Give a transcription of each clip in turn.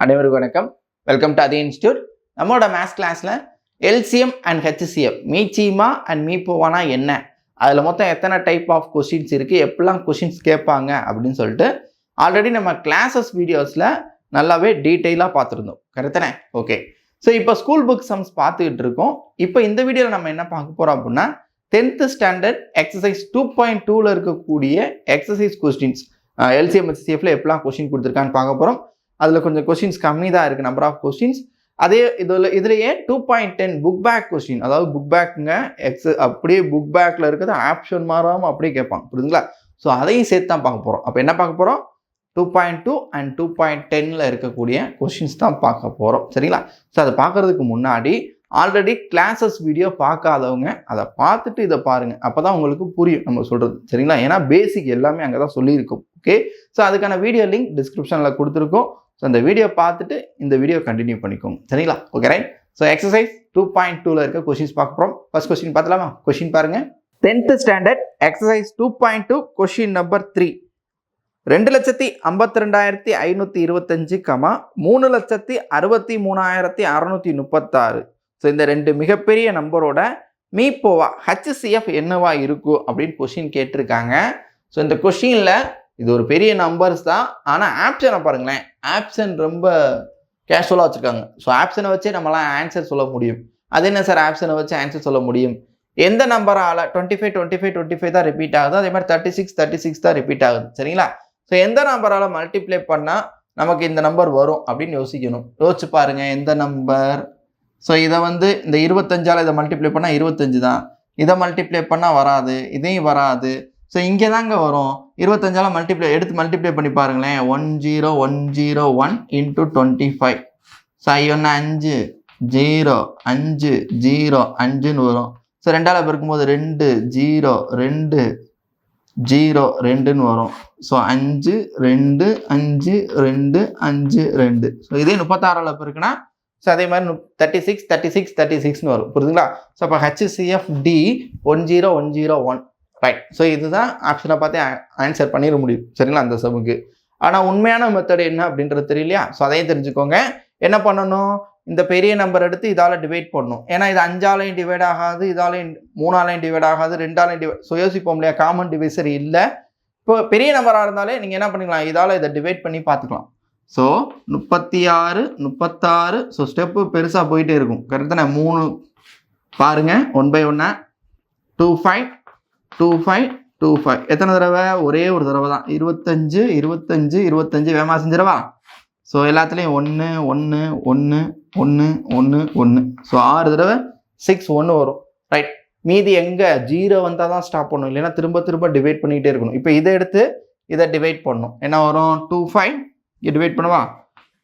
அனைவருக்கும் வணக்கம். Welcome to அதே இன்ஸ்டியூட் நம்மளோட மேத்ஸ் கிளாஸில் எல்சிஎம் அண்ட் ஹெச்சிசிஎம் மீச்சிமா அண்ட் மீப்போவானா என்ன? அதில் மொத்தம் எத்தனை டைப் ஆஃப் கொஷின்ஸ் இருக்குது எப்படிலாம் கொஷின்ஸ் கேட்பாங்க? அப்படின்னு சொல்லிட்டு ஆல்ரெடி நம்ம கிளாஸஸ் வீடியோஸில் நல்லாவே டீட்டெயிலாக பார்த்துருந்தோம். கரெக்டானே ஓகே ஸோ இப்போ ஸ்கூல் புக் சம்ஸ் பார்த்துக்கிட்டு இருக்கோம். இப்போ இந்த வீடியோவில் நம்ம என்ன பார்க்க போகிறோம் அப்படின்னா tenth standard exercise two point டூவில் இருக்கக்கூடிய எக்ஸசைஸ் கொஸ்டின்ஸ் எல்சிஎம் எஸ்சிஎஃப்ல எப்படிலாம் கொஸ்டின் கொடுத்துருக்கான்னு பார்க்க போகிறோம் அதில் கொஞ்சம் கொஸ்டின்ஸ் கம்மி தான் இருக்குது நம்பர் ஆஃப் கொஸ்டின்ஸ் அதே இதில் இதுலேயே two point ten book back question அதாவது புக் பேக்குங்க எக்ஸ் அப்படியே புக் பேக்கில் இருக்கிறது ஆப்ஷன் மாறாமல் அப்படியே கேட்பாங்க. புரியுதுங்களா? ஸோ அதையும் சேர்த்து தான் பார்க்க போகிறோம் அப்போ என்ன பார்க்க போகிறோம் two point two and two point டென்னில் இருக்கக்கூடிய கொஷின்ஸ் தான் பார்க்க போகிறோம் சரிங்களா? ஸோ அதை பார்க்குறதுக்கு முன்னாடி ஆல்ரெடி கிளாஸஸ் வீடியோ பார்க்காதவங்க அதை பார்த்துட்டு இதை பாருங்கள் அப்போ தான் உங்களுக்கு புரியும் நம்ம சொல்கிறது சரிங்களா? ஏன்னா பேசிக் எல்லாமே அங்கே தான் சொல்லியிருக்கோம். ஓகே ஸோ அதுக்கான வீடியோ லிங்க் டிஸ்கிரிப்ஷனில் கொடுத்துருக்கோம். ஸோ அந்த வீடியோ பார்த்துட்டு இந்த வீடியோ கண்டினியூ பண்ணிக்கோங்க. சரிங்களா? Okay right so exercise two point டூவில் இருக்க கொஷின்ஸ் பார்க்க போகிறோம் ஃபர்ஸ்ட் கொஸ்டின் பார்த்தலாமா கொஷின் பாருங்கள் tenth standard exercise two point two question number three ரெண்டு லட்சத்தி ஐம்பத்தி ரெண்டாயிரத்தி ஐநூற்றி இருபத்தஞ்சு கமா மூணு லட்சத்தி அறுபத்தி மூணாயிரத்தி அறநூற்றி முப்பத்தாறு. ஸோ இந்த ரெண்டு மிகப்பெரிய நம்பரோட மீப்போவா ஹச்சிஎஃப் என்னவா இருக்கும் அப்படின்னு கொஷின் கேட்டிருக்காங்க. ஸோ இந்த கொஷினில் இது ஒரு பெரிய நம்பர்ஸ் தான். ஆனால் ஆப்ஷனை பாருங்களேன். ஆப்ஷன் ரொம்ப கேஷுவலாக வச்சுருக்காங்க. ஸோ ஆப்ஷனை வச்சே நம்மளாம் ஆன்சர் சொல்ல முடியும். அது என்ன சார் ஆப்ஷனை வச்சு ஆன்சர் சொல்ல முடியும். எந்த நம்பரால் twenty five twenty five twenty five தான் ரிப்பீட் ஆகுது அதே மாதிரி தேர்ட்டி சிக்ஸ் தேர்ட்டி சிக்ஸ் தான் ரிப்பீட் ஆகுது. சரிங்களா? ஸோ எந்த நம்பரால் மல்டிப்ளை பண்ணால் நமக்கு இந்த நம்பர் வரும் அப்படின்னு யோசிக்கணும். யோசிச்சு பாருங்கள் எந்த நம்பர் ஸோ இதை வந்து இந்த இருபத்தஞ்சால் இதை மல்டிப்ளை பண்ணால் இருபத்தஞ்சு தான். இதை மல்டிப்ளை பண்ணால் வராது. இதையும் வராது. ஸோ இங்கே தாங்க வரும். இருபத்தஞ்சால் மல்டிப்ளை எடுத்து மல்டிப்ளை பண்ணி பாருங்களேன். One zero one zero one into twenty five so ஒன்று அஞ்சு ஜீரோ அஞ்சு ஜீரோ அஞ்சுன்னு வரும். ஸோ ரெண்டால் பிறக்கும்போது ரெண்டு ஜீரோ ரெண்டு ஜீரோ ரெண்டுன்னு வரும். ஸோ அஞ்சு ரெண்டு அஞ்சு ரெண்டு அஞ்சு ரெண்டு. ஸோ இதே முப்பத்தாறில் பெருக்குன்னா ஸோ அதே மாதிரி தேர்ட்டி சிக்ஸ் தேர்ட்டி சிக்ஸ் தேர்ட்டி சிக்ஸ்னு வரும் புரியுதுங்களா ஸோ அப்போ HCF D one zero one zero one right so இதுதான் ஆப்ஷனை பார்த்து ஆன்சர் பண்ணிட முடியும். சரிங்களா? அந்த சமுக்கு ஆனால் உண்மையான மெத்தடு என்ன அப்படின்றது தெரியலையா? ஸோ அதையும் தெரிஞ்சுக்கோங்க. என்ன பண்ணணும்? இந்த பெரிய நம்பர் எடுத்து இதால் டிவைட் பண்ணணும். ஏன்னா இது அஞ்சாலையும் டிவைட் ஆகாது இதாலையும் மூணாலையும் டிவைட் ஆகாது ரெண்டாலையும் டிவைட் ஸோ யோசிப்போம் இல்லையா? காமன் டிவைசர் இல்லை. இப்போ பெரிய நம்பராக இருந்தாலே நீங்கள் என்ன பண்ணிக்கலாம்? இதால் இதை டிவைட் பண்ணி பார்த்துக்கலாம். ஸோ முப்பத்தி ஆறு முப்பத்தாறு ஸோ ஸ்டெப்பு பெருசாக போயிட்டே இருக்கும். கரெக்டாக நான் மூணு பாருங்க ஒன் பை ஒன்னா two five two five two five எத்தனை தடவை? ஒரே ஒரு தடவை தான். இருபத்தஞ்சு இருபத்தஞ்சு இருபத்தஞ்சு வேமா செஞ்சிடவா? ஸோ எல்லாத்துலேயும் ஒன்று ஒன்று ஒன்று ஒன்று ஒன்று ஒன்று ஸோ ஆறு தடவை சிக்ஸ் ஒன்று வரும். ரைட் மீதி எங்கே? ஜீரோ வந்தால் தான் ஸ்டாப் பண்ணணும் இல்லைன்னா திரும்ப திரும்ப டிவைட் பண்ணிகிட்டே இருக்கணும். இப்போ இதை எடுத்து இதை டிவைட் பண்ணணும் என்ன வரும்? டூ ஃபைவ் இங்கே டிவைட் பண்ணுவா.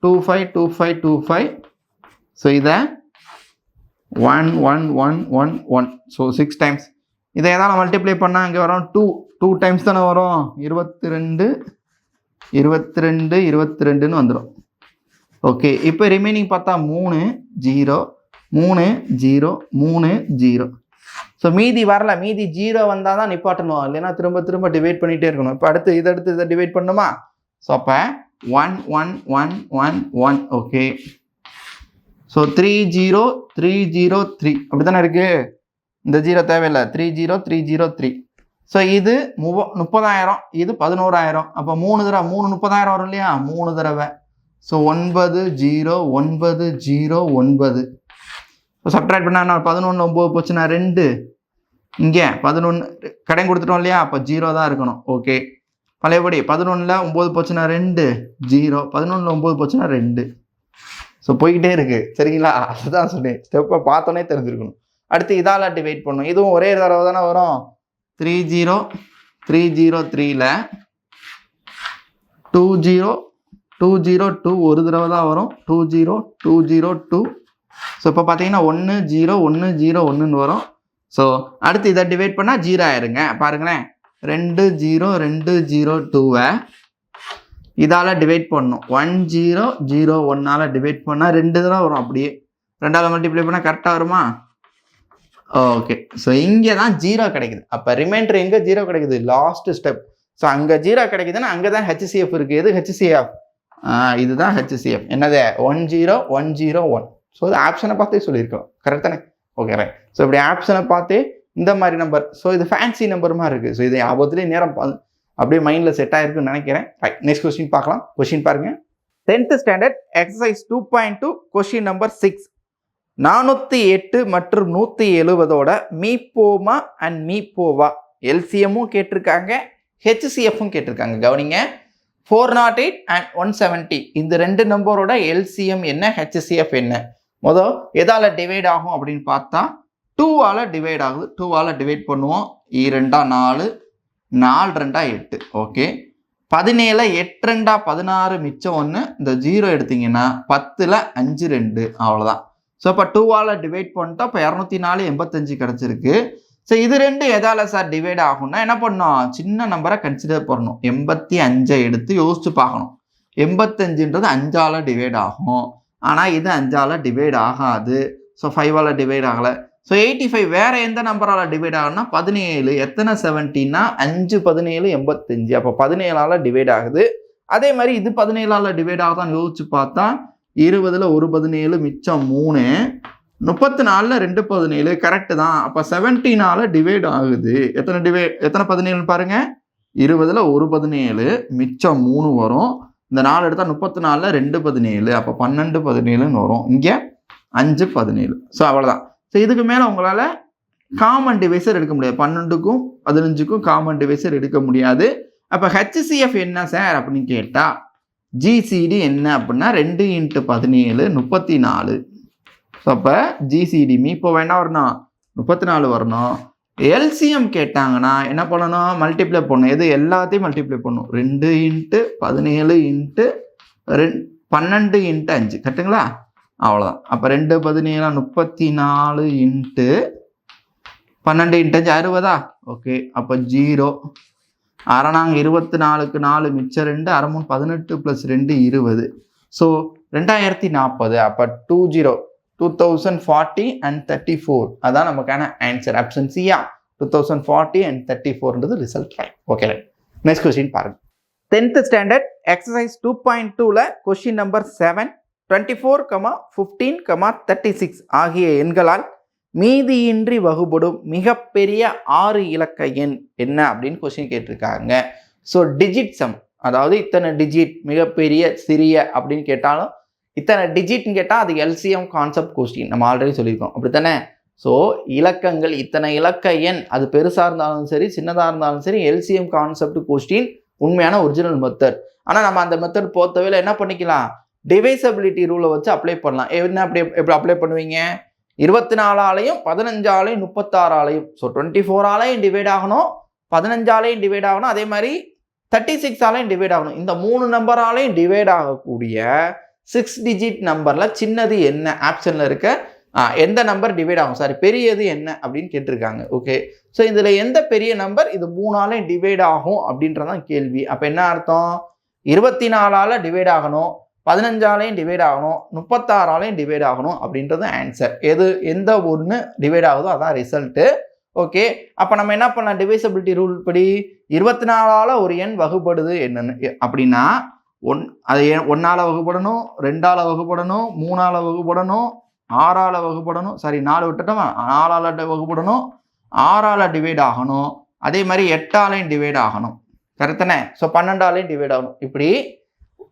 Two five two five two five so இதை one one one one one so six times இதை எதாவது மல்டிப்ளை பண்ணால் இங்கே வரும் டூ டூ டைம்ஸ் தானே வரும். இருபத்தி ரெண்டு இருபத்தி ரெண்டு இருபத்தி ரெண்டுன்னு வந்துடும் ஓகே இப்போ ரிமைனிங் பார்த்தா மூணு ஜீரோ மூணு ஜீரோ மூணு ஜீரோ ஸோ மீதி வரல மீதி ஜீரோ வந்தால் தான் நிப்பாட்டணும். இல்லைன்னா திரும்ப திரும்ப டிவைட் பண்ணிகிட்டே இருக்கணும். இப்போ அடுத்து இதை அடுத்து இதை டிவைட் பண்ணணுமா ஸோ அப்போ one one one one one okay so three zero three zero three அப்படி தானே இருக்குது இந்த ஜீரோ தேவையில்லை. Three zero three zero three so இது முவ முப்பதாயிரம் இது பதினோராயிரம். அப்போ மூணு தடவை மூணு முப்பதாயிரம் வரும் இல்லையா? மூணு தடவை. ஸோ ஒன்பது ஜீரோ ஒன்பது ஜீரோ ஒன்பது. இப்போ சப்ட்ராக்ட் பண்ணா பதினொன்று ஒம்பது போச்சுன்னா ரெண்டு. இங்கே பதினொன்று கடன் கொடுத்துட்டோம் இல்லையா? அப்போ ஜீரோ தான் இருக்கணும். ஓகே பழையபடி பதினொன்றில் ஒம்பது போச்சுன்னா ரெண்டு ஜீரோ. பதினொன்றில் ஒம்பது போச்சுன்னா ரெண்டு. ஸோ போய்கிட்டே இருக்கு. சரிங்களா? அதுதான் சொன்னேன். ஸ்டெப்பை பார்த்தோன்னே தெரிஞ்சிருக்கணும். அடுத்து இதாலாட்டி டிவைட் பண்ணணும். இதுவும் ஒரே தடவை தானே வரும். த்ரீ ஜீரோ த்ரீ ஜீரோ த்ரீல two zero two zero two ஒரு தடவை தான் வரும். Two zero two zero two so இப்போ பார்த்தீங்கன்னா ஒன்று ஜீரோ ஒன்று ஜீரோ ஒன்றுன்னு வரும். ஸோ அடுத்து இதை டிவைட் பண்ணால் ஜீரோ ஆயிருங்க. பாருங்களேன். ரெண்டு ஜீரோ ரெண்டு ஜீரோ டூவை. இதால் டிவைட் பண்ணணும் ஒன் ஜீரோ ஜீரோ ஒன்னால் டிவைட் பண்ணால் ரெண்டு தான் வரும் அப்படியே. ரெண்டாவது மல்டிப்ளை பண்ணால் கரெக்டாக வருமா? ஓகே ஸோ இங்கே தான் ஜீரோ கிடைக்குது. அப்போ ரிமைண்டர் எங்கே ஜீரோ கிடைக்குது? லாஸ்ட் ஸ்டெப் ஸோ அங்கே ஜீரோ கிடைக்குதுன்னா அங்கே தான் ஹெச்சிசிஎஃப் இருக்குது எது ஹெச்சிசிஎஃப் இதுதான் ஹெச்சிஎஃப் என்னது? One zero one zero one. So இது ஆப்ஷனை பார்த்தே சொல்லியிருக்கோம். கரெக்ட் தானே? ஓகே ரைட் ஸோ இப்படி ஆப்ஷனை பார்த்தே இந்த மாதிரி நம்பர் ஸோ இது ஃபேன்சி நம்பர் மாதிரி இருக்குது ஸோ இது ஆபத்துலேயே நேரம் பா- அப்படியே மைண்டில் செட் ஆகிருக்குன்னு நினைக்கிறேன். ரைட் நெக்ஸ்ட் கொஸ்டின் பார்க்கலாம். கொஸ்டின் பாருங்க. Tenth standard exercise two point two question number six நானூற்றி எட்டு மற்றும் நூற்றி எழுபதோட மீப்போமா அண்ட் மீப்போவா எல்சிஎம்மும் கேட்டிருக்காங்க. ஹெச்சிஎஃப்பும் கேட்டிருக்காங்க. கவனிங்க. Four nought eight and one seventy இந்த ரெண்டு நம்பரோட எல்சிஎம் என்ன? ஹெச்சிஎஃப் என்ன? மொதல் எதால் டிவைட் ஆகும் அப்படின்னு பார்த்தா டூவால் டிவைட் ஆகுது. டூவால் டிவைட் பண்ணுவோம். இரண்டா நாலு நாலு ரெண்டா எட்டு. ஓகே பதினேழு எட்டு ரெண்டா பதினாறு மிச்சம் ஒன்று இந்த ஜீரோ எடுத்தீங்கன்னா பத்தில் அஞ்சு ரெண்டு. அவ்வளோதான் ஸோ இப்போ டூவால் டிவைட் பண்ணிட்டோம். இப்போ இரநூத்தி நாலு எண்பத்தஞ்சு கிடச்சிருக்கு. ஸோ இது ரெண்டு எதால் சார் டிவைட் ஆகும்னா என்ன பண்ணோம்? சின்ன நம்பரை கன்சிடர் பண்ணணும். எண்பத்தி அஞ்சை எடுத்து யோசிச்சு பார்க்கணும். எண்பத்தஞ்சுன்றது அஞ்சால் டிவைட் ஆகும். ஆனால் இது அஞ்சால் டிவைட் ஆகாது. ஸோ ஃபைவால் டிவைட் ஆகலை. ஸோ எயிட்டி ஃபைவ் வேறு எந்த நம்பரால் டிவைட் ஆகும்னா பதினேழு எத்தனை? செவன்ட்டின்னா அஞ்சு பதினேழு எண்பத்தஞ்சு. அப்போ பதினேழால் டிவைட் ஆகுது. அதே மாதிரி இது பதினேழால் டிவைட் ஆகுதான்னு யோசிச்சு பார்த்தா இருபதில் ஒரு பதினேழு மிச்சம் மூணு. முப்பத்தி நாலில் ரெண்டு பதினேழு கரெக்டு தான். அப்போ செவன்டீனால் டிவைட் ஆகுது. எத்தனை டிவைட் எத்தனை பதினேழுன்னு பாருங்கள் இருபதில் ஒரு பதினேழு மிச்சம் மூணு வரும். இந்த நாலு எடுத்தால் முப்பத்தி நாலில் ரெண்டு பதினேழு அப்போ பன்னெண்டு பதினேழுன்னு வரும். இங்கே அஞ்சு பதினேழு. ஸோ அவ்வளோதான் ஸோ இதுக்கு மேலே உங்களால் காமன் டிவைசர் எடுக்க முடியாது. பன்னெண்டுக்கும் பதினஞ்சுக்கும் காமன் டிவைசர் எடுக்க முடியாது. அப்போ ஹெச்சிஎஃப் என்ன சார் அப்படின்னு கேட்டால் ஜிசிடி என்ன அப்படின்னா ரெண்டு இன்ட்டு பதினேழு முப்பத்தி நாலு ஸோ அப்போ ஜிசிடி மீ இப்போ வேணா வரணும். முப்பத்தி நாலு வரணும் எல்சிஎம் கேட்டாங்கன்னா என்ன பண்ணணும்? மல்டிப்ளை பண்ணணும். எது? எல்லாத்தையும் மல்டிப்ளை பண்ணும் ரெண்டு இன்ட்டு பதினேழு இன்ட்டு ரெண் பன்னெண்டு இன்ட்டு அஞ்சு. கரெக்டுங்களா அவ்வளோதான் அப்போ ரெண்டு பதினேழாம் முப்பத்தி நாலு இன்ட்டு பன்னெண்டு இன்ட்டு அஞ்சு அறுபதா? ஓகே அப்போ ஜீரோ அரணாங்க இருபத்தி நாலுக்கு நாலு மிச்சம் ரெண்டு அரை பதினெட்டு ப்ளஸ் ரெண்டு இருபது. ஸோ ரெண்டாயிரத்தி நாற்பது அப்போ two zero two thousand forty and thirty four அதான் நமக்கான answer option chia two thousand forty and thirty ஃபோர்ன்றது result right okay next question பாருங்கள் tenth standard exercise two point டூவில் question number seven twenty four comma fifteen comma thirty six ஆகிய எண்களால் மீதியின்றி வகுபடும் மிகப்பெரிய ஆறு இலக்க எண் என்ன அப்படின்னு கொஸ்டின் கேட்டிருக்காங்க. ஸோ டிஜிட் சம் அதாவது இத்தனை டிஜிட் மிகப்பெரிய சிறிய அப்படின்னு கேட்டாலும் இத்தனை டிஜிட்னு கேட்டால் அது எல்சிஎம் கான்செப்ட் கொஸ்டின் நம்ம ஆல்ரெடி சொல்லியிருக்கோம். அப்படித்தானே? ஸோ இலக்கங்கள் இத்தனை இலக்க எண் அது பெருசாக இருந்தாலும் சரி சின்னதாக இருந்தாலும் சரி எல்சிஎம் கான்செப்ட் கொஸ்டின் உண்மையான ஒரிஜினல் மெத்தட் ஆனால் நம்ம அந்த மெத்தட் பொறுத்தவரையில் என்ன பண்ணிக்கலாம்? டிவைசபிலிட்டி ரூலை வச்சு அப்ளை பண்ணலாம். என்ன அப்படி எப்படி அப்ளை பண்ணுவீங்க? இருபத்தி நாலாலையும் பதினஞ்சாலையும் முப்பத்தாறாலையும். ஸோ டுவெண்ட்டி ஃபோராலையும் டிவைட் ஆகணும் பதினஞ்சாலையும் டிவைட் ஆகணும். அதே மாதிரி தேர்ட்டி சிக்ஸாலையும் டிவைட் ஆகணும். இந்த மூணு நம்பராலையும் டிவைட் ஆகக்கூடிய சிக்ஸ் டிஜிட் நம்பரில் சின்னது என்ன? ஆப்ஷனில் இருக்க எந்த நம்பர் டிவைட் ஆகும்? சாரி பெரியது என்ன அப்படின்னு கேட்டிருக்காங்க. ஓகே ஸோ இதில் எந்த பெரிய நம்பர் இது மூணாலையும் டிவைட் ஆகும் அப்படின்றதான் கேள்வி. அப்போ என்ன அர்த்தம்? இருபத்தி நாலால் டிவைட் ஆகணும். பதினஞ்சாலையும் டிவைட் ஆகணும் முப்பத்தாறாலையும் டிவைட் ஆகணும் அப்படின்றது ஆன்சர் எது எந்த ஒன்று டிவைட் ஆகுதோ அதான் ரிசல்ட்டு ஓகே அப்போ நம்ம என்ன பண்ணலாம்? டிவைசபிலிட்டி ரூல் படி இருபத்தி நாலால் ஒரு எண் வகுப்படுது என்னன்னு அப்படின்னா ஒன் அது ஒன்றால் வகுப்படணும் ரெண்டால் வகுப்படணும் மூணால் வகுப்படணும் ஆறால் வகுப்படணும் சாரி நாலு விட்டுட்டோமா? நாலால் வகுப்படணும் ஆறால டிவைட் ஆகணும். அதே மாதிரி எட்டாலையும் டிவைட் ஆகணும். கரெக்டானே ஸோ பன்னெண்டாலையும் டிவைட் ஆகணும். இப்படி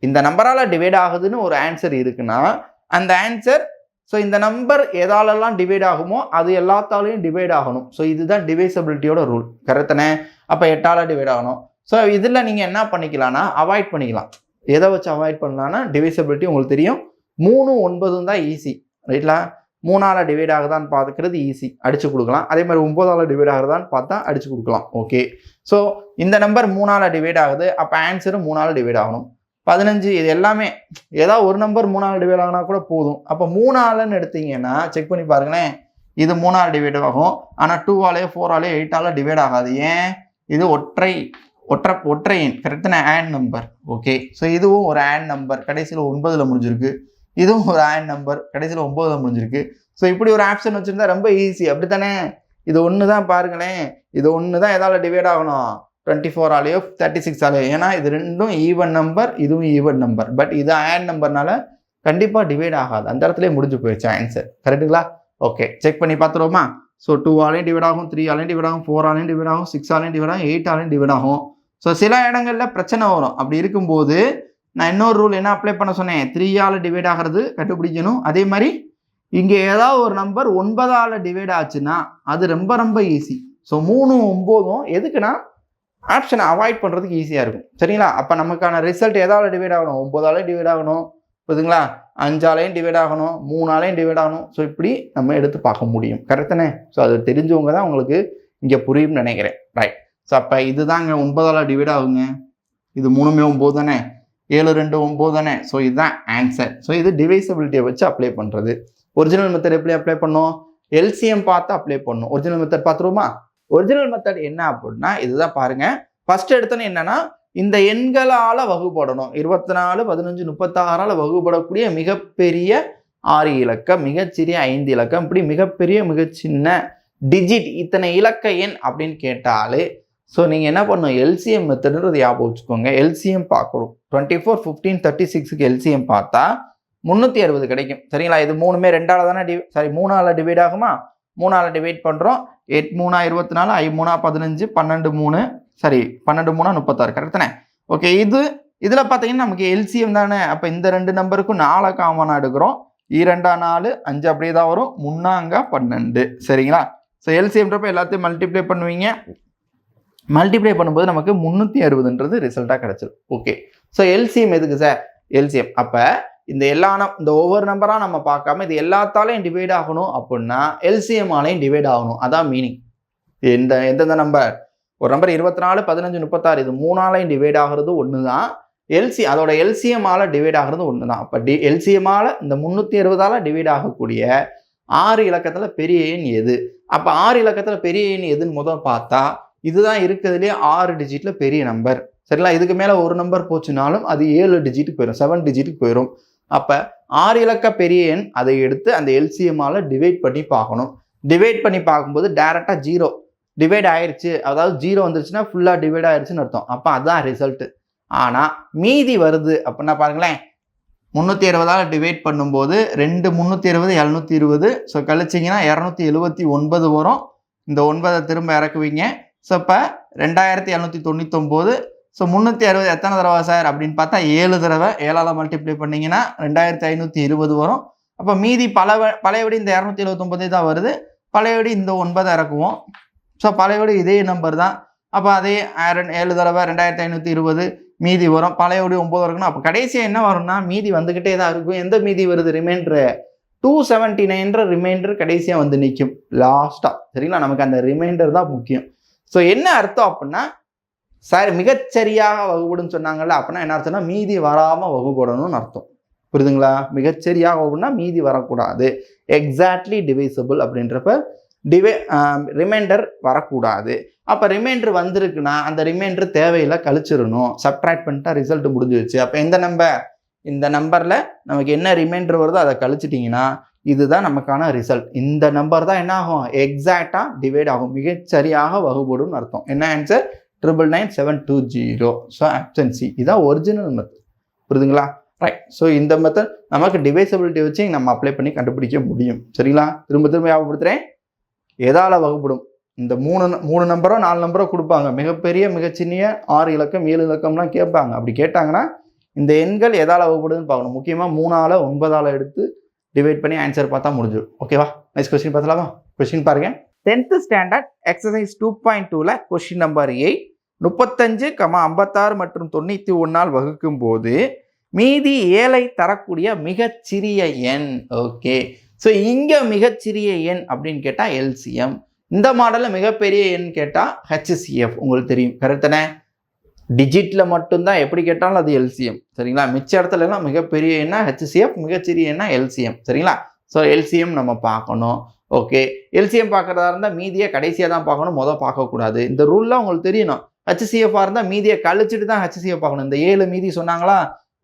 இந்த நம்பரால் டிவைட் ஆகுதுன்னு ஒரு ஆன்சர் இருக்குன்னா அந்த ஆன்சர் ஸோ இந்த நம்பர் எதாலெல்லாம் டிவைட் ஆகுமோ அது எல்லாத்தாலையும் டிவைட் ஆகணும். ஸோ இதுதான் டிவைசபிலிட்டியோட ரூல் கரெக்டானே அப்போ எட்டால் டிவைட் ஆகணும். ஸோ இதில் நீங்கள் என்ன பண்ணிக்கலாம்னா அவாய்ட் பண்ணிக்கலாம். எதை வச்சு அவாய்ட் பண்ணலாம்னா டிவைசபிலிட்டி உங்களுக்கு தெரியும். மூணு ஒன்பதும் தான் ஈஸி ரைட்டில் மூணால் டிவைட் ஆகுதான்னு பார்த்துக்கிறது ஈஸி அடிச்சு கொடுக்கலாம். அதே மாதிரி ஒம்பதால் டிவைட் ஆகுதான்னு பார்த்தா அடிச்சு கொடுக்கலாம். ஓகே ஸோ இந்த நம்பர் மூணால் டிவைட் ஆகுது. அப்போ ஆன்சரும் மூணால் டிவைட் ஆகணும். பதினஞ்சு இது எல்லாமே ஏதாவது ஒரு நம்பர் மூணால் டிவைட் ஆகினா கூட போதும். அப்போ மூணாலன்னு எடுத்தீங்கன்னா செக் பண்ணி பாருங்களேன். இது மூணால் டிவைட் ஆகும். ஆனால் டூவாலே ஃபோராலே எயிட்டால டிவைட் ஆகாது. ஏன்? இது ஒற்றை ஒற்றை ஒற்றை எண். கரெக்டான ஆன் நம்பர் ஓகே ஸோ இதுவும் ஒரு ஆன் நம்பர் கடைசியில் ஒன்பதில் முடிஞ்சிருக்கு. இதுவும் ஒரு ஆன் நம்பர் கடைசியில் ஒன்பதுல முடிஞ்சிருக்கு. ஸோ இப்படி ஒரு ஆப்ஷன் வச்சுருந்தா ரொம்ப ஈஸி அப்படித்தானே? இது ஒன்று தான் பாருங்களேன். இது ஒன்று தான் எதால் டிவைட் ஆகணும். டுவெண்ட்டி ஃபோர் ஆலையோ தேர்ட்டி சிக்ஸ் ஆலையோ. ஏன்னா இது ரெண்டும் ஈவன் நம்பர் இதுவும் ஈவன் நம்பர் பட் இது ஆட் நம்பர்னால கண்டிப்பாக டிவைட் ஆகாது. அந்த இடத்துல முடிஞ்சு போயிடுச்சு ஆன்சர் கரெக்டுங்களா ஓகே செக் பண்ணி பார்த்துருவோமா? ஸோ டூ ஆலையும் டிவைட் ஆகும் த்ரீ ஆலையும் டிவைட் ஆகும் ஃபோர் ஆலையும் டிவைட் ஆகும் சிக்ஸ் ஆலையும் டிவைட் ஆகும் எயிட் ஆலையும் டிவைட் ஆகும். ஸோ சில இடங்களில் பிரச்சனை வரும். அப்படி இருக்கும்போது நான் இன்னொரு ரூல் என்ன அப்ளை பண்ண சொன்னேன்? த்ரீ ஆல் டிவைட் ஆகிறது கண்டுபிடிக்கணும். அதே மாதிரி இங்கே ஏதாவது ஒரு நம்பர் ஒன்பதால் டிவைட் ஆச்சுன்னா அது ரொம்ப ரொம்ப ஈஸி ஸோ மூணு ஒம்போதும் எதுக்குன்னா ஆப்ஷனை அவாய்ட் பண்ணுறதுக்கு ஈஸியாக இருக்கும். சரிங்களா? அப்போ நமக்கான ரிசல்ட் எதாவது டிவைட் ஆகணும். ஒம்பதாலையும் டிவைட் ஆகணும். புரியுதுங்களா? அஞ்சாலையும் டிவைட் ஆகணும். மூணாலையும் டிவைட் ஆகணும். ஸோ இப்படி நம்ம எடுத்து பார்க்க முடியும். கரெக்ட் தானே? ஸோ அது தெரிஞ்சவங்க தான் உங்களுக்கு இங்கே புரியும்னு நினைக்கிறேன். ரைட் ஸோ அப்போ இதுதாங்க ஒன்பதால் டிவைட் ஆகுங்க. இது மூணுமே ஒம்பது தானே? ஏழு ரெண்டு ஒம்பது தானே? ஸோ இதுதான் ஆன்சர் ஸோ இது டிவைசபிலிட்டியை வச்சு அப்ளை பண்ணுறது ஒரிஜினல் மெத்தட் எப்படி அப்ளை பண்ணோம்? எல்சிஎம் பார்த்து அப்ளை பண்ணும். ஒரிஜினல் மெத்தட் பார்த்துருவோமா? ஒரிஜினல் மெத்தட் என்ன அப்படின்னா இதுதான் பாருங்க. ஃபர்ஸ்ட் எடுத்தோன்னு என்னன்னா இந்த எண்களால் வகுப்படணும் இருபத்தி நாலு பதினஞ்சு முப்பத்தாறால் வகுப்படக்கூடிய மிகப்பெரிய ஆறு இலக்கம் மிகச்சிறிய ஐந்து இலக்கம் இப்படி மிகப்பெரிய மிகச்சின்ன டிஜிட் இத்தனை இலக்க எண் அப்படின்னு கேட்டாலே ஸோ நீங்கள் என்ன பண்ணணும்? எல்சிஎம் மெத்தடுன்றது ஞாபகம் வச்சுக்கோங்க. எல்சிஎம் பார்க்கணும். டுவெண்ட்டி ஃபோர் ஃபிஃப்டீன் தேர்ட்டி சிக்ஸுக்கு எல்சிஎம் பார்த்தா முந்நூற்றி அறுபது கிடைக்கும். சரிங்களா? இது மூணுமே ரெண்டால் தானே டி சாரி மூணால டிவைட் ஆகுமா? மூணால டிவைட் பண்ணுறோம் எட் மூணா இருபத்தி நாலு ஐ மூணா பதினஞ்சு பன்னெண்டு மூணு சரி பன்னெண்டு மூணா முப்பத்தாறு கரெக்ட் தானே? ஓகே இது இதில் பார்த்தீங்கன்னா நமக்கு எல்சிஎம் தானே? அப்போ இந்த ரெண்டு நம்பருக்கும் நாலா காமனாக எடுக்கிறோம். இரண்டா நாலு அஞ்சு அப்படியே தான் வரும். முன்னாங்க பன்னெண்டு சரிங்களா? ஸோ எல்சிஎம்ன்றப்ப எல்லாத்தையும் மல்டிப்ளை பண்ணுவீங்க. மல்டிப்ளை பண்ணும்போது நமக்கு முந்நூற்றி அறுபதுன்றது ரிசல்ட்டாக கிடச்சிடும் ஓகே ஸோ எல்சிஎம் எதுக்கு சார் எல்சிஎம் அப்போ இந்த எல்லா நம் இந்த ஒவ்வொரு நம்பராக நம்ம பார்க்காம இது எல்லாத்தாலையும் டிவைட் ஆகணும் அப்படின்னா எல்சிஎம் ஆலையும் டிவைட் ஆகணும். அதான் மீனிங் எந்த எந்தெந்த நம்பர் ஒரு நம்பர் இருபத்தி நாலு பதினஞ்சு முப்பத்தாறு இது மூணாலையும் டிவைட் ஆகிறது ஒன்று தான் எல்சி அதோட எல்சிஎம்மால டிவைட் ஆகிறது ஒன்று தான் அப்போ டி எல்சிஎம்மால இந்த முந்நூற்றி இருபதால் டிவைட் ஆகக்கூடிய ஆறு இலக்கத்தில் பெரிய எண் எது? அப்போ ஆறு இலக்கத்தில் பெரிய எண் எதுன்னு முதல் பார்த்தா இதுதான் இருக்கிறதுலே ஆறு டிஜிட்டில் பெரிய நம்பர் சரிங்களா? இதுக்கு மேலே ஒரு நம்பர் போச்சுனாலும் அது ஏழு டிஜிட்டுக்கு போயிடும் செவன் டிஜிட்டுக்கு போயிடும் அப்போ ஆறு இலக்க பெரிய எண் அதை எடுத்து அந்த எல்சிஎம்மால் டிவைட் பண்ணி பார்க்கணும். டிவைட் பண்ணி பார்க்கும்போது டேரெக்டாக ஜீரோ டிவைட் ஆயிடுச்சு அதாவது ஜீரோ வந்துருச்சுன்னா ஃபுல்லாக டிவைட் ஆயிடுச்சுன்னு அர்த்தம். அப்போ அதுதான் ரிசல்ட்டு ஆனால் மீதி வருது அப்படின்னா பாருங்களேன். முந்நூற்றி இருபதால் டிவைட் பண்ணும்போது ரெண்டு முந்நூற்றி இருபது எழுநூற்றி இருபது. ஸோ கழிச்சிங்கன்னா இரநூத்தி எழுபத்தி ஒன்பது வரும். இந்த ஒன்பதை திரும்ப இறக்குவீங்க. ஸோ இப்போ ரெண்டாயிரத்தி எழுநூற்றி தொண்ணூத்தொம்போது ஸோ முந்நூற்றி அறுபது எத்தனை தடவை சார் அப்படின்னு பார்த்தா ஏழு தடவை. ஏழால் மல்டிப்ளை பண்ணிங்கன்னா ரெண்டாயிரத்தி ஐநூற்றி இருபது வரும். அப்போ மீதி பல பழையபடி இந்த இரநூத்தி எழுபத்தொம்பதே தான் வருது. பழையபடி இந்த ஒன்பதை இறக்குவோம். ஸோ பழையபடி இதே நம்பர் தான். அப்போ அதே ஏழு தடவை ரெண்டாயிரத்தி ஐநூற்றி இருபது மீதி வரும். பழையபடி ஒம்பது இருக்கணும் அப்போ கடைசியாக என்ன வரும்னா மீதி வந்துக்கிட்டே தான் இருக்கும். எந்த மீதி வருது? ரிமைண்டரு டூ செவன்ட்டி நைன்ற ரிமைண்டர் கடைசியாக வந்து நிற்கும் லாஸ்ட்டாக சரிங்களா? நமக்கு அந்த ரிமைண்டர் தான் முக்கியம். ஸோ என்ன அர்த்தம் அப்படின்னா சார் மிகச்சரியாக வகுப்படுன்னு சொன்னாங்கல்ல அப்படின்னா என்ன அர்த்தம்னா மீதி வராமல் வகுப்படணும்னு அர்த்தம். புரியுதுங்களா? மிகச்சரியாக வகுப்புனா மீதி வரக்கூடாது. எக்ஸாக்ட்லி டிவைசபிள் அப்படின்றப்ப டிவே ரிமைண்டர் வரக்கூடாது. அப்போ ரிமைண்டர் வந்திருக்குன்னா அந்த ரிமைண்டர் தேவையில்லை கழிச்சிடணும். சப்ட்ராக்ட் பண்ணிட்டா ரிசல்ட் முடிஞ்சிருச்சு. அப்போ எந்த நம்பர் இந்த நம்பரில் நமக்கு என்ன ரிமைண்டர் வருதோ அதை கழிச்சிட்டிங்கன்னா இதுதான் நமக்கான ரிசல்ட் இந்த நம்பர் தான் என்ன ஆகும் எக்ஸாக்டாக டிவைட் ஆகும். மிகச்சரியாக வகுப்படும் அர்த்தம். என்ன answer triple nine seven two zero so option C இதுதான் இதான் ஒரிஜினல் மெத்தட் புரியுதுங்களா ரைட் ஸோ இந்த மெத்தட் நமக்கு டிவைசபிலிட்டி வச்சு நம்ம அப்ளை பண்ணி கண்டுபிடிக்க முடியும். சரிங்களா? திரும்ப திரும்ப ஞாபகப்படுத்துகிறேன் எதால் வகுப்படும். இந்த மூணு மூணு நம்பரோ நாலு நம்பரோ கொடுப்பாங்க. மிகப்பெரிய மிகச்சின்னிய ஆறு இலக்கம் ஏழு இலக்கம்லாம் கேட்பாங்க. அப்படி கேட்டாங்கன்னா இந்த எண்கள் எதால் வகுப்படுதுன்னு பார்க்கணும். முக்கியமாக மூணால ஒன்பதால் எடுத்து டிவைட் பண்ணி ஆன்சர் பார்த்தா முடிஞ்சிடும். ஓகேவா நெக்ஸ்ட் கொஸ்டின் பார்த்தலாமா கொஸ்டின் பாருங்க. Tenth standard exercise two point டூவில் கொஸ்டின் நம்பர் எயிட் முப்பத்தஞ்சு கமா ஐம்பத்தாறு மற்றும் தொண்ணூற்றி ஒன்றால் வகுக்கும் போது மீதி ஏழை தரக்கூடிய மிகச்சிறிய எண். ஓகே. ஸோ இங்கே மிகச்சிறிய எண் அப்படின்னு கேட்டால் எல்சிஎம் இந்த மாடலில் மிகப்பெரிய எண் கேட்டால் ஹெச்சிசிஎஃப் உங்களுக்கு தெரியும். கருத்தனே டிஜிட்டில் மட்டும்தான். எப்படி கேட்டாலும் அது எல்சிஎம் சரிங்களா? மிச்ச இடத்துலலாம் மிகப்பெரிய எண்ணா ஹெச்சிசிஎஃப் மிகச்சிறிய எண்ணா எல்சிஎம் சரிங்களா? ஸோ எல்சிஎம் நம்ம பார்க்கணும். ஓகே எல்சிஎம் பார்க்குறதா இருந்தால் மீதியை கடைசியாக தான் பார்க்கணும். மொதல் பார்க்கக்கூடாது. இந்த ரூல்லாம் உங்களுக்கு தெரியணும். ஹெச்சிசிஎஃபாக இருந்தால் மீதியை கழிச்சிட்டு தான் ஹெச்சிசிஎஃப் பார்க்கணும் இந்த ஏழு மீதி சொன்னாங்களா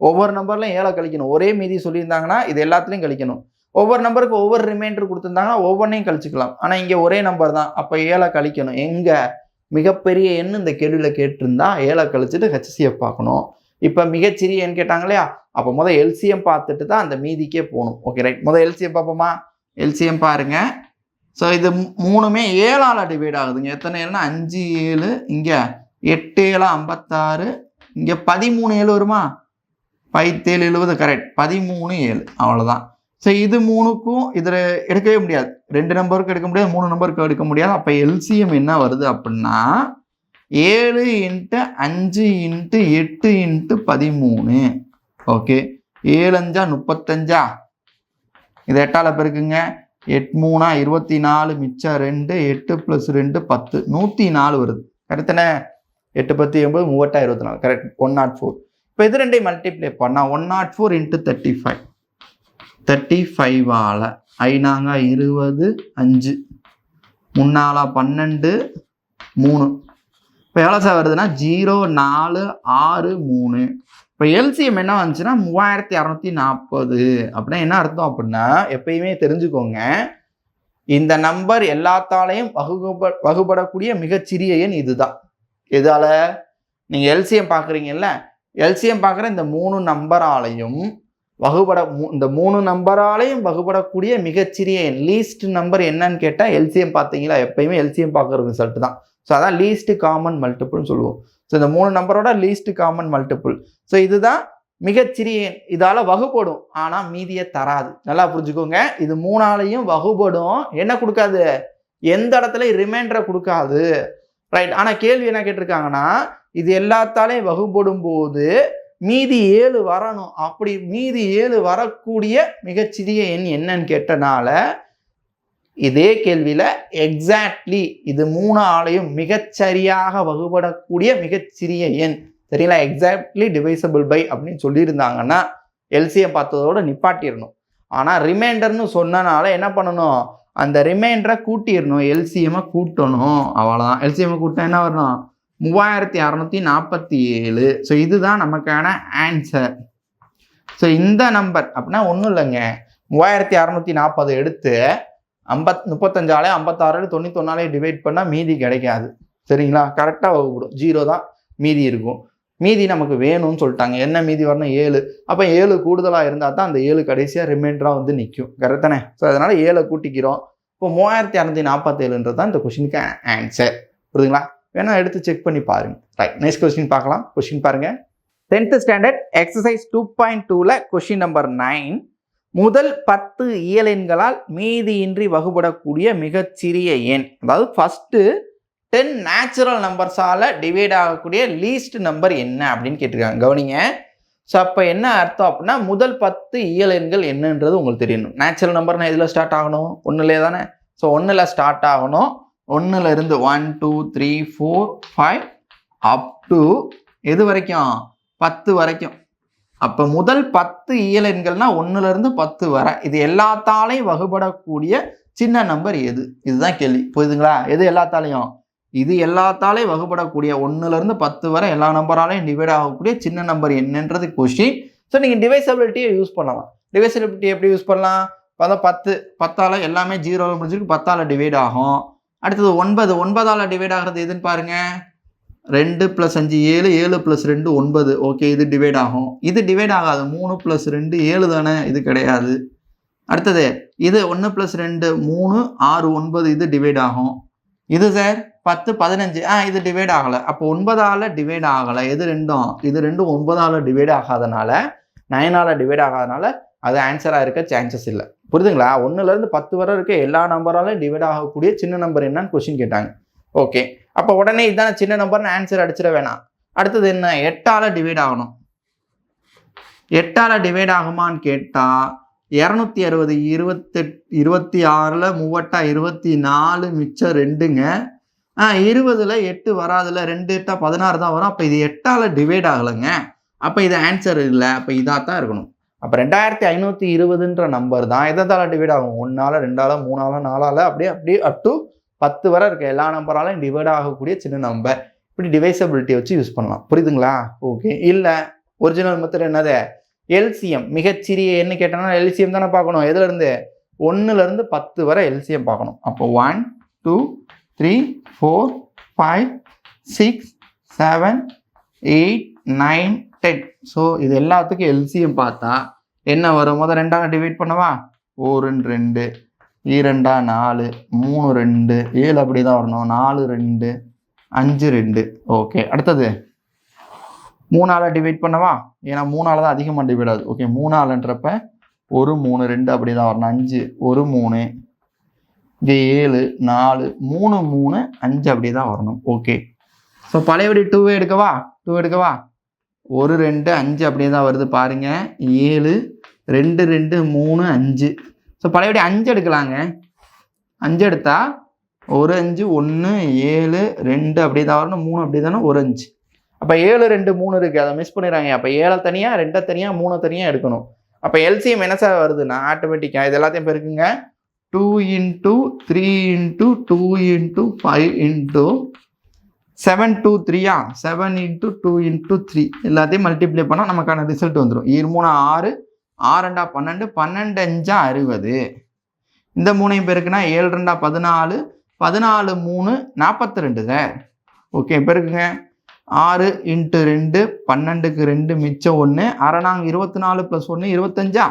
ஒவ்வொரு நம்பர்லையும் ஏழை கழிக்கணும். ஒரே மீதி சொல்லியிருந்தாங்கன்னா இது எல்லாத்துலேயும் கழிக்கணும். ஒவ்வொரு நம்பருக்கு ஒவ்வொரு ரிமைண்டர் கொடுத்துருந்தாங்கன்னா ஒவ்வொன்றையும் கழிச்சுக்கலாம். ஆனால் இங்கே ஒரே நம்பர் தான். அப்போ ஏழை கழிக்கணும். எங்கே? மிகப்பெரிய எண் இந்த கேள்வியில் கேட்டிருந்தா ஏழை கழிச்சிட்டு ஹெச்சிஎஃப் பார்க்கணும் இப்போ மிகச்சிறிய எண் கேட்டாங்க இல்லையா? அப்போ முதல் எல்சிஎம் பார்த்துட்டு தான் அந்த மீதிக்கே போகணும். ஓகே ரைட் முதல் எல்சிஎம் பார்ப்போமா? எல்சிஎம் பாருங்க. ஸோ இது மூணுமே ஏழால் டிவைட் ஆகுதுங்க. எத்தனை ஏழுனா அஞ்சு ஏழு. இங்கே எட்டு ஏழு ஐம்பத்தாறு. இங்கே பதிமூணு ஏழு வருமா? பைத்தேழு எழுபது கரெக்ட் பதிமூணு ஏழு. அவ்வளோதான் ஸோ இது மூணுக்கும் இதில் எடுக்கவே முடியாது. ரெண்டு நம்பருக்கு எடுக்க முடியாது மூணு நம்பருக்கு எடுக்க முடியாது. அப்போ எல்சிஎம் என்ன வருது அப்படின்னா ஏழு இன்ட்டு அஞ்சு இன்ட்டு எட்டு இன்ட்டு பதிமூணு. ஓகே ஏழு அஞ்சா முப்பத்தஞ்சா? இது எட்டால பெருக்குங்க எட் மூணா இருபத்தி நாலு மிச்சம் ரெண்டு எட்டு ப்ளஸ் ரெண்டு பத்து. நூற்றி நாலு வருது. கரெக்டானே எட்டு பத்து எண்பது மூவாயிரத்தி இருபத்தி நாலு. கரெக்ட் ஒன் நாட் ஃபோர் இப்போ இது ரெண்டையும் மல்டிப்ளை பண்ணால் one nought four into thirty five thirty ஃபைவால் ஐநாங்க இருபது அஞ்சு. முன்னாலா பன்னெண்டு மூணு. இப்போ எவ்வளோ சார் வருதுன்னா ஜீரோ நாலு ஆறு மூணு. இப்போ எல்சிஎம் என்ன வந்துச்சுன்னா மூவாயிரத்தி அறநூற்றி நாற்பது. அப்படின்னா என்ன அர்த்தம் அப்படின்னா எப்பயுமே தெரிஞ்சுக்கோங்க இந்த நம்பர் எல்லாத்தாலையும் வகுப வகுபடக்கூடிய மிகச்சிறிய எண் இதுதான். இதால் நீங்கள் எல்சிஎம் பார்க்குறீங்கல்ல எல்சிஎம் பார்க்குற இந்த மூணு நம்பராலையும் வகுபட இந்த மூணு நம்பராலையும் வகுபடக்கூடிய மிகச்சிறிய லீஸ்ட் நம்பர் என்னன்னு கேட்டால் எல்சிஎம் பார்த்தீங்களா எப்பயுமே எல்சிஎம் பார்க்குற ரிசல்ட் தான். ஸோ அதான் லீஸ்ட் காமன் மல்டிபிள்னு சொல்லுவோம். ஸோ இந்த மூணு நம்பரோட லீஸ்ட் காமன் மல்டிபிள் ஸோ இதுதான் மிகச்சிறிய இதால் வகுப்படும் ஆனால் மீதியை தராது. நல்லா புரிஞ்சுக்கோங்க. இது மூணாலையும் வகுப்படும் என்ன கொடுக்காது? எந்த இடத்துல ரிமைண்டரை கொடுக்காது? ரைட் ஆனால் கேள்வி என்ன கேட்டிருக்காங்கன்னா இது எல்லாத்தாலையும் வகுப்படும் போது மீதி ஏழு வரணும். அப்படி மீதி ஏழு வரக்கூடிய மிகச்சிறிய எண் என்னன்னு கேட்டனால இதே கேள்வியில் எக்ஸாக்ட்லி இது மூணு ஆளையும் மிகச்சரியாக வகுபடக்கூடிய மிகச்சிறிய எண். சரிங்களா? எக்ஸாக்ட்லி டிவைசபிள் பை அப்படின்னு சொல்லியிருந்தாங்கன்னா எல்சியை பார்த்ததோட நிப்பாட்டிடணும். ஆனால் ரிமைண்டர்னு சொன்னனால என்ன பண்ணணும்? அந்த ரிமைண்டரை கூட்டிடணும் எல்சிஎம்மை கூட்டணும் அவ்வளோதான் எல்சிஎம்மை கூட்டினா என்ன வரணும் மூவாயிரத்தி அறநூற்றி நாற்பத்தி ஏழு ஸோ இதுதான் நமக்கான ஆன்சர் ஸோ இந்த நம்பர் அப்படின்னா ஒன்றும் இல்லைங்க. மூவாயிரத்தி அறநூற்றி நாற்பது எடுத்து ஐம்பத் முப்பத்தஞ்சாலே ஐம்பத்தாறு தொண்ணூத்தொன்னாலே டிவைட் பண்ணால் மீதி கிடைக்காது. சரிங்களா? கரெக்டாக வகுப்படும் ஜீரோ தான் மீதி இருக்கும். மீதி நமக்கு வேணும்னு சொல்லிட்டாங்க. என்ன மீதி வரணும்? ஏழு. அப்போ ஏழு கூடுதலாக இருந்தால் தான் அந்த ஏழு கடைசியாக ரிமைண்டராக வந்து நிற்கும் கரெக்டானே ஸோ அதனால் ஏழை கூட்டிக்கிறோம். இப்போ மூவாயிரத்தி அறநூற்றி நாற்பத்தேழுன்றது தான் இந்த கொஷினுக்கு ஆன்சர் புரியுதுங்களா? வேணால் எடுத்து செக் பண்ணி பாருங்க. ரைட் நெக்ஸ்ட் கொஸ்டின் பார்க்கலாம். கொஸ்டின் பாருங்கள் tenth standard exercise two point டூவில் கொஷின் நம்பர் நைன் முதல் பத்து இயலெண்களால் மீதியின்றி வகுபடக்கூடிய மிகச்சிறிய எண். அதாவது ஃபஸ்ட்டு டென் நேச்சுரல் நம்பர்ஸால் டிவைட் ஆகக்கூடிய லீஸ்ட் நம்பர் என்ன அப்படின்னு கேட்டிருக்காங்க. கவனிங்க. ஸோ அப்போ என்ன அர்த்தம் அப்படின்னா முதல் பத்து இயலெண்கள் என்னன்றது உங்களுக்கு தெரியணும். நேச்சுரல் நம்பர்னா எதில் ஸ்டார்ட் ஆகணும்? ஒன்றுலே தானே? ஸோ ஒன்றில் ஸ்டார்ட் ஆகணும். ஒன்றுலேருந்து one two three four five up to எது வரைக்கும்? பத்து வரைக்கும். அப்போ முதல் பத்து இயல் எண்கள்னால் ஒன்றுலேருந்து பத்து வரை. இது எல்லாத்தாலையும் வகுபடக்கூடிய சின்ன நம்பர் எது? இதுதான் கேள்வி. புரியுதுங்களா? எது எல்லாத்தாலையும்? இது எல்லாத்தாலையும் வகுப்படக்கூடிய ஒன்றுலேருந்து பத்து வரை எல்லா நம்பராலையும் டிவைட் ஆகக்கூடிய சின்ன நம்பர் என்னன்றது கொஸ்டின் ஸோ நீங்கள் டிவைசபிலிட்டியை யூஸ் பண்ணலாம். டிவைசபிலிட்டி எப்படி யூஸ் பண்ணலாம்? அதான் பத்து பத்தால் எல்லாமே ஜீரோவில் முடிஞ்சிருக்கு பத்தால் டிவைட் ஆகும். அடுத்தது ஒன்பது ஒன்பதால் டிவைட் ஆகிறது எதுன்னு பாருங்க. ரெண்டு ப்ளஸ் அஞ்சு ஏழு ஏழு ப்ளஸ் ரெண்டு ஒன்பது. ஓகே இது டிவைட் ஆகும். இது டிவைட் ஆகாது. மூணு ப்ளஸ் ரெண்டு ஏழு தானே? இது கிடையாது. அடுத்தது இது ஒன்று ப்ளஸ் ரெண்டு மூணு ஆறு ஒன்பது இது டிவைட் ஆகும். இது சார் பத்து பதினஞ்சு. ஆ இது டிவைட் ஆகலை. அப்போ ஒன்பதால் டிவைட் ஆகலை. எது ரெண்டும்? இது ரெண்டும் ஒன்பதால் டிவைட் ஆகாதனால நைனால் டிவைட் ஆகாதனால அது ஆன்சராக இருக்க சான்சஸ் இல்லை. புரியுதுங்களா? ஒன்றுலேருந்து பத்து வரை இருக்க எல்லா நம்பராலும் டிவைட் ஆகக்கூடிய சின்ன நம்பர் என்னன்னு கொஸ்டின் கேட்டாங்க. ஓகே அப்போ உடனே இதான சின்ன நம்பர்னு ஆன்சர் அடிச்சிட வேணாம். அடுத்தது என்ன? எட்டால் டிவைட் ஆகணும். எட்டால் டிவைட் ஆகுமான்னு கேட்டால் இரநூத்தி அறுபது இருபத்தெட் இருபத்தி ஆறில் மூவட்டா இருபத்தி நாலு மிச்சம் ரெண்டுங்க. இருபதுல எட்டு வராதுல ரெண்டு எட்டா பதினாறு தான் வரும். அப்போ இது எட்டால் டிவைட் ஆகலைங்க. அப்போ இது ஆன்சர் இல்லை. அப்போ இதாக தான் இருக்கணும். அப்போ ரெண்டாயிரத்தி ஐநூற்றி இருபதுன்ற நம்பர் தான். எதால டிவைட் ஆகும்? ஒன்றால் ரெண்டால மூணால நாலால? அப்படியே அப்படியே அப் டு பத்து வரை இருக்க. எல்லா நம்பராலையும் டிவைட் ஆகக்கூடிய சின்ன நம்பர் இப்படி டிவைசபிலிட்டி வச்சு யூஸ் பண்ணலாம். புரியுதுங்களா? ஓகே இல்லை ஒரிஜினல் மெத்தட் என்னது? எல்சிஎம் மிகச்சிறிய என்ன கேட்டோம்னா எல்சிஎம் தானே பார்க்கணும். எதுலேருந்து ஒன்றுலேருந்து பத்து வரை எல்சிஎம் பார்க்கணும். அப்போ one two three four five six seven eight nine ten so இது எல்லாத்துக்கும் எல்சியம் பார்த்தா என்ன வரும்? முதல் ரெண்டாவது டிவைட் பண்ணவா? ஒரு ரெண்டு. இரண்டா நாலு. மூணு ரெண்டு. ஏழு அப்படி தான் வரணும். நாலு ரெண்டு. அஞ்சு ரெண்டு. ஓகே அடுத்தது. மூணால் டிவைட் பண்ணவா? ஏன்னா மூணால் தான் அதிகமாக டிவைட் ஆகுது. ஓகே மூணாலன்றப்ப ஒரு மூணு ரெண்டு அப்படி தான் வரணும். அஞ்சு ஒரு மூணு. இங்கே ஏழு நாலு மூணு மூணு அஞ்சு அப்படி தான் வரணும். ஓகே ஸோ பழையபடி டூவே எடுக்கவா? டூ எடுக்கவா? ஒரு ரெண்டு அஞ்சு அப்படியே தான் வருது பாருங்க. ஏழு ரெண்டு ரெண்டு மூணு அஞ்சு. ஸோ பழையபடி அஞ்சு எடுக்கலாங்க. அஞ்சு எடுத்தா ஒரு அஞ்சு ஒன்று ஏழு ரெண்டு அப்படி தான் வரணும். மூணு அப்படி தானே ஒரு அஞ்சு. அப்போ ஏழு ரெண்டு மூணு இருக்குது அதை மிஸ் பண்ணிடுறாங்க அப்போ ஏழை தனியாக ரெண்டை தனியாக மூணு தனியாக எடுக்கணும். அப்போ எல்சிஎம் என்ன சார் வருதுன்னா ஆட்டோமேட்டிக்காக இது எல்லாத்தையும் பெருக்குங்க. Two into three into two into five into seven two த்ரீயா seven into two into three. எல்லாத்தையும் மல்டிப்ளை பண்ணால் நமக்கான ரிசல்ட் வந்துடும் இரு மூணு ஆறு ஆறு ரெண்டா பன்னெண்டு பன்னெண்டு அஞ்சா அறுபது. இந்த மூணையும் பேருக்குன்னா ஏழு ரெண்டா பதினாலு பதினாலு மூணு நாற்பத்தி ரெண்டு சார் ஓகே பெருக்குங்க. ஆறு இன்ட்டு ரெண்டு பன்னெண்டுக்கு ரெண்டு மிச்சம் ஒன்று அரை நாங்கள் இருபத்தி நாலு ப்ளஸ் ஒன்று இருபத்தஞ்சா?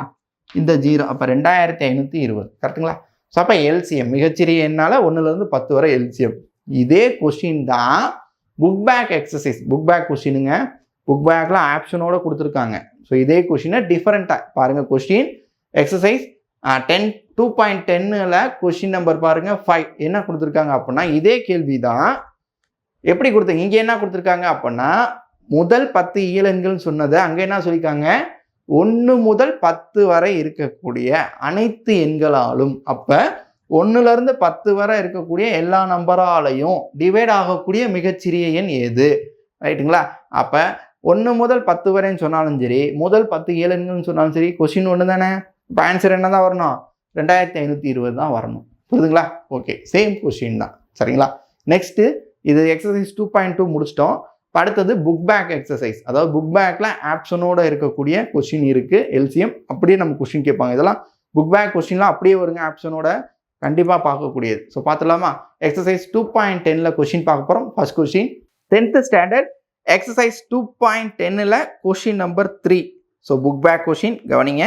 இந்த ஜீரோ அப்போ ரெண்டாயிரத்தி ஐநூற்றி இருபது. கரெக்டுங்களா ஸோ அப்போ எல்சிஎம் மிகச்சிறிய என்னால் ஒன்றுலேருந்து பத்து வரை எல்சிஎம் இதே கொஷின் தான் book back exercise book back கொஷினுங்க book பேக்கில் ஆப்ஷனோட கொடுத்துருக்காங்க. ஸோ இதே கொஷினை டிஃப்ரெண்ட்டாக பாருங்கள் question exercise ten two point டென்னில் கொஷின் நம்பர் பாருங்கள் ஃபைவ் என்ன கொடுத்துருக்காங்க அப்படின்னா இதே கேள்வி தான். எப்படி கொடுத்தீங்க? இங்கே என்ன கொடுத்துருக்காங்க அப்படின்னா முதல் பத்து இயலன்கள் சொன்னதை அங்கே என்ன சொல்லியிருக்காங்க? ஒன்று முதல் பத்து வரை இருக்கக்கூடிய அனைத்து எண்களாலும் அப்போ ஒன்றுலேருந்து பத்து வரை இருக்கக்கூடிய எல்லா நம்பராலையும் டிவைட் ஆகக்கூடிய மிகச்சிறிய எண் எது? ரைட்டுங்களா? அப்போ ஒன்று முதல் பத்து வரைன்னு சொன்னாலும் சரி முதல் பத்து ஏழு எண்கள்னு சொன்னாலும் சரி கொஷின் ஒன்று தானே? இப்போ ஆன்சர் என்ன தான் வரணும்? ரெண்டாயிரத்தி ஐநூற்றி இருபது தான் வரணும். புரியுதுங்களா? ஓகே சேம் கொஷின் தான். சரிங்களா? நெக்ஸ்ட்டு இது எக்ஸசைஸ் டூ பாயிண்ட் டூ முடிச்சிட்டோம். அடுத்தது புக் பேக் எக்ஸசைஸ் அதாவது புக் பேக்கில் ஆப்ஷனோட இருக்கக்கூடிய கொஷின் இருக்குது எல்சிஎம் அப்படியே நம்ம கொஷின் கேட்பாங்க. இதெல்லாம் புக் பேக் கொஷின்லாம் அப்படியே வருங்க ஆப்ஷனோட கண்டிப்பாக பார்க்கக்கூடியது. ஸோ பார்த்துலாமா எக்ஸசைஸ் டூ பாயிண்ட் டென்னில் கொஷின் பார்க்க போகிறோம் first question tenth standard exercise two point டென்னில் question number three so book back question கவனிங்க.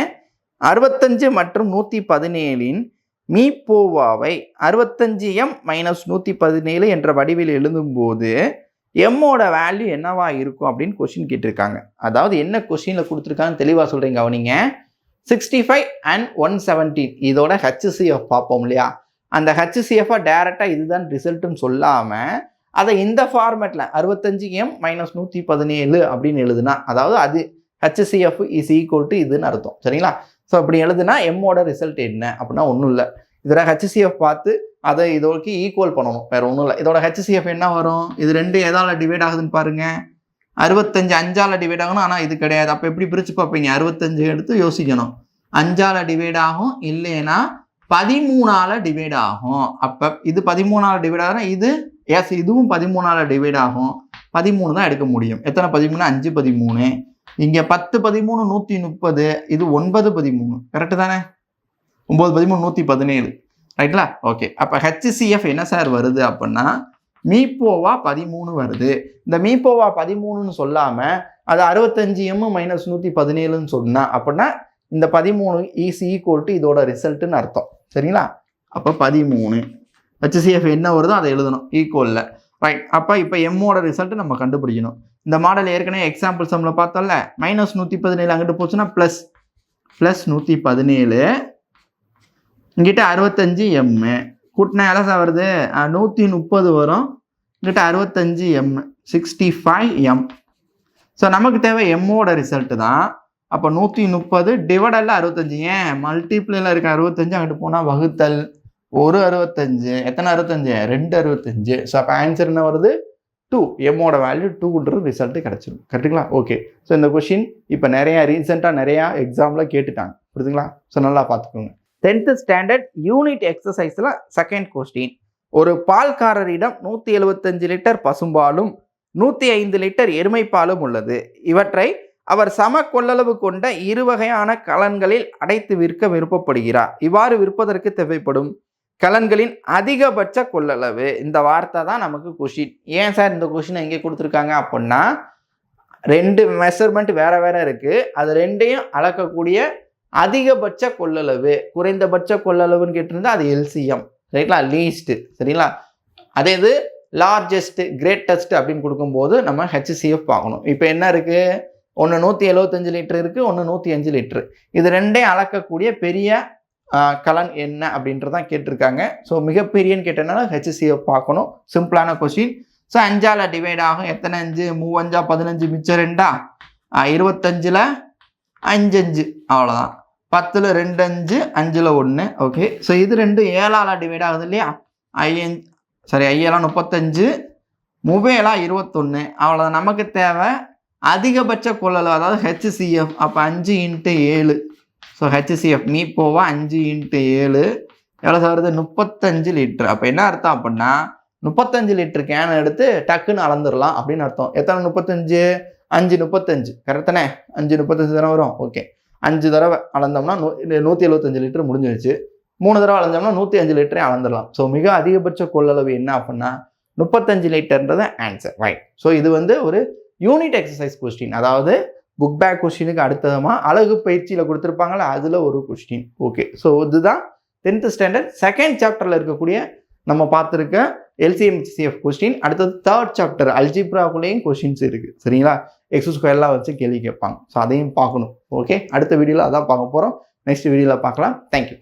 அறுபத்தஞ்சு மற்றும் நூற்றி பதினேழின் மீப்போவாவை அறுபத்தஞ்சு எம் மைனஸ் நூற்றி பதினேழு என்ற வடிவில் எழுதும்போது எம்மோட வேல்யூ என்னவா இருக்கும் அப்படின்னு கொஷின் கேட்டிருக்காங்க. அதாவது என்ன கொஷினில் கொடுத்துருக்காங்கன்னு தெளிவாக சொல்கிறீங்க கவனிங்க. Sixty five and one seventeen இதோட ஹெச்சிசிஎஃப் பார்ப்போம் இல்லையா? அந்த ஹெச்சிசிஎஃபை டேரெக்டாக இதுதான் ரிசல்ட்டுன்னு சொல்லாமல் அதை இந்த ஃபார்மேட்டில் அறுபத்தஞ்சு எம் மைனஸ் நூற்றி பதினேழு அப்படின்னு எழுதுனா அதாவது அது ஹெச்சிசிஎஃப் இஸ் ஈக்குவல் டு இதுன்னு அர்த்தம். சரிங்களா? ஸோ அப்படி எழுதுனா எம்மோட ரிசல்ட் என்ன? அப்படின்னா ஒன்றும் இல்லை. இதில் ஹெச்சிசிஎஃப் பார்த்து அதை இதோக்கு ஈக்குவல் பண்ணணும். வேற ஒன்றும் இல்லை. இதோட ஹெச்சிசிஎஃப் என்ன வரும்? இது ரெண்டு எதால் டிவைட் ஆகுதுன்னு பாருங்க. அறுபத்தஞ்சு அஞ்சால டிவைட் ஆகணும். ஆனால் இது கிடையாது. அப்போ எப்படி பிரித்து பார்ப்பீங்க? அறுபத்தஞ்சு எடுத்து யோசிக்கணும். அஞ்சால டிவைட் ஆகும். இல்லைன்னா பதிமூணால் டிவைட் ஆகும். அப்போ இது பதிமூணால் டிவைட் ஆகுனா இது எஸ் இதுவும் பதிமூணால் டிவைட் ஆகும். பதிமூணு தான் எடுக்க முடியும். எத்தனை பதிமூணு? அஞ்சு பதிமூணு. இங்கே பத்து பதிமூணு நூற்றி முப்பது. இது ஒன்பது பதிமூணு. கரெக்டு தானே? ஒம்பது பதிமூணு நூற்றி பதினேழு. ரைட்லா ஓகே அப்போ ஹெச்சிசிஎஃப் என்ன சார் வருது அப்படின்னா மீப்போவா பதிமூணு வருது. இந்த மீப்போவா பதிமூணுன்னு சொல்லாமல் அது அறுபத்தஞ்சு எம் மைனஸ் நூற்றி பதினேழுன்னு சொன்னா அப்படின்னா இந்த பதிமூணு ஈஸி ஈக்குவல் டு இதோட ரிசல்ட்டுன்னு அர்த்தம். சரிங்களா? அப்போ பதிமூணு. ஹெச்சிசிஎஃப் என்ன வருதோ அதை எழுதணும். ஈக்குவலில் ரைட் அப்போ இப்போ எம்மோட ரிசல்ட்டு நம்ம கண்டுபிடிக்கணும். இந்த மாடல் ஏற்கனவே எக்ஸாம்பிள் சம்மில் பார்த்தோம்ல மைனஸ் நூற்றி பதினேழு அங்கிட்டு போச்சுன்னா ப்ளஸ் ப்ளஸ் நூற்றி பதினேழு. இங்கிட்ட அறுபத்தஞ்சு எம்மு கூட்டினா எலசா சார் வருது? நூற்றி முப்பது வரும். இங்கிட்ட அறுபத்தஞ்சு M sixty five M so நமக்கு தேவை எம்மோட ரிசல்ட்டு தான். அப்போ நூற்றி முப்பது டிவைடல்ல அறுபத்தஞ்சு. ஏன்? மல்டிப்ளில் இருக்க அறுபத்தஞ்சு அங்கிட்டு போனால் வகுத்தல். ஒரு அறுபத்தஞ்சு. எத்தனை அறுபத்தஞ்சு? ரெண்டு அறுபத்தஞ்சு. ஸோ அப்போ ஆன்சர் என்ன வருது? டூ எம்மோட வேல்யூ டூன்ற ரிசல்ட்டு கிடச்சிடும் கரெக்டுங்களா ஓகே ஸோ இந்த கொஷின் இப்போ நிறையா ரீசெண்டாக நிறையா எக்ஸாமில் கேட்டுட்டாங்க. புரியுதுங்களா? ஸோ நல்லா பார்த்துக்கோங்க. டென்த்து ஸ்டாண்டர்ட் யூனிட் எக்ஸசைஸில் செகண்ட் கொஸ்டின் ஒரு பால்காரரிடம் நூற்றி எழுபத்தஞ்சு லிட்டர் பசும்பாலும் நூற்றி ஐந்து லிட்டர் எருமைப்பாலும் உள்ளது. இவற்றை அவர் சம கொள்ளளவு கொண்ட இரு வகையான கலன்களில் அடைத்து விற்க விருப்பப்படுகிறார். இவ்வாறு விற்பதற்கு தேவைப்படும் கலன்களின் அதிகபட்ச கொள்ளளவு. இந்த வார்த்தை தான் நமக்கு கொஷின் ஏன் சார் இந்த கொஷின் எங்கே கொடுத்துருக்காங்க அப்படின்னா ரெண்டு மெஷர்மெண்ட் வேற வேற இருக்கு. அது ரெண்டையும் அளக்கக்கூடிய அதிகபட்ச கொள்ளளவு குறைந்தபட்ச கொள்ளளவுன்னு கேட்டிருந்தா அது எல்சிஎம் சரிங்களா? லீஸ்ட் சரிங்களா? அதே இது லார்ஜஸ்ட் கிரேட்டஸ்ட் அப்படின்னு கொடுக்கும்போது நம்ம ஹெச்சிசிஎஃப் பார்க்கணும் இப்போ என்ன இருக்கு? ஒன்று நூற்றி எழுபத்தஞ்சு லிட்டர் இருக்குது ஒன்று நூற்றி அஞ்சு லிட்டரு இது ரெண்டையும் அளக்கக்கூடிய பெரிய கலன் என்ன அப்படின்றதான் கேட்டிருக்காங்க. ஸோ மிகப்பெரியன்னு கேட்டனால ஹெச்சிசிஎஃப் பார்க்கணும். சிம்பிளான கொஸ்டின் ஸோ அஞ்சால் டிவைட் ஆகும். எத்தனை அஞ்சு? மூவஞ்சா பதினஞ்சு மிச்சம் ரெண்டா? இருபத்தஞ்சில் அஞ்சஞ்சு அவ்வளோதான் பத்தில் ரெண்டு அஞ்சு அஞ்சில் ஒன்று ஓகே ஸோ இது ரெண்டு ஏழால் டிவைட் ஆகுது இல்லையா? ஐயன் சாரி ஐயெல்லாம் முப்பத்தஞ்சு மொபைலாக இருபத்தொன்று அவ்வளோதான் நமக்கு தேவை அதிகபட்ச கொள்ளளவு அதாவது ஹெச்சிசிஎஃப் அப்போ அஞ்சு இன்ட்டு ஏழு. ஸோ ஹெச்சிசிஎஃப் மீ போவா அஞ்சு இன்ட்டு ஏழு. எவ்வளோ வருது? முப்பத்தஞ்சு லிட்டர். அப்போ என்ன அர்த்தம் அப்படின்னா முப்பத்தஞ்சு லிட்டர் கேன் எடுத்து டக்குன்னு அளந்துடலாம் அப்படின்னு அர்த்தம். எத்தனை முப்பத்தஞ்சு? அஞ்சு முப்பத்தஞ்சு. கரெக்டானே அஞ்சு முப்பத்தஞ்சு தானே வரும். ஓகே அஞ்சு தடவை அளந்தோம்னா நூ நூற்றி எழுபத்தஞ்சு லிட்டர் முடிஞ்சிருச்சு. மூணு தடவை அளந்தோம்னா நூற்றி அஞ்சு லிட்டரே அளந்துடலாம். ஸோ மிக அதிகபட்ச கொள்ளளவு என்ன அப்படின்னா முப்பத்தஞ்சு லிட்டர்ன்றது ஆன்சர் ரைட் ஸோ இது வந்து ஒரு யூனிட் எக்ஸசைஸ் கொஸ்டின் அதாவது புக் பேக் கொஸ்டினுக்கு அடுத்ததமாக அழகு பயிற்சியில் கொடுத்துருப்பாங்களா அதில் ஒரு கொஸ்டின் ஓகே ஸோ இதுதான் டென்த்து ஸ்டாண்டர்ட் செகண்ட் சாப்டரில் இருக்கக்கூடிய நம்ம பார்த்துருக்க எல்சிஎம்சிஎஃப் கொஸ்டின் அடுத்தது தேர்ட் சாப்டர் அல்ஜிப்ராக்குள்ளேயும் கொஸ்டின்ஸ் இருக்குது சரிங்களா? எக்ஸ் ஸ்கொயர்லாம் வச்சு கேள்வி கேட்பாங்க. ஸோ அதையும் பார்க்கணும். ஓகே அடுத்த வீடியோவில் அதான் பார்க்க போகிறோம் நெக்ஸ்ட் வீடியோவில் பார்க்கலாம். தேங்க்யூ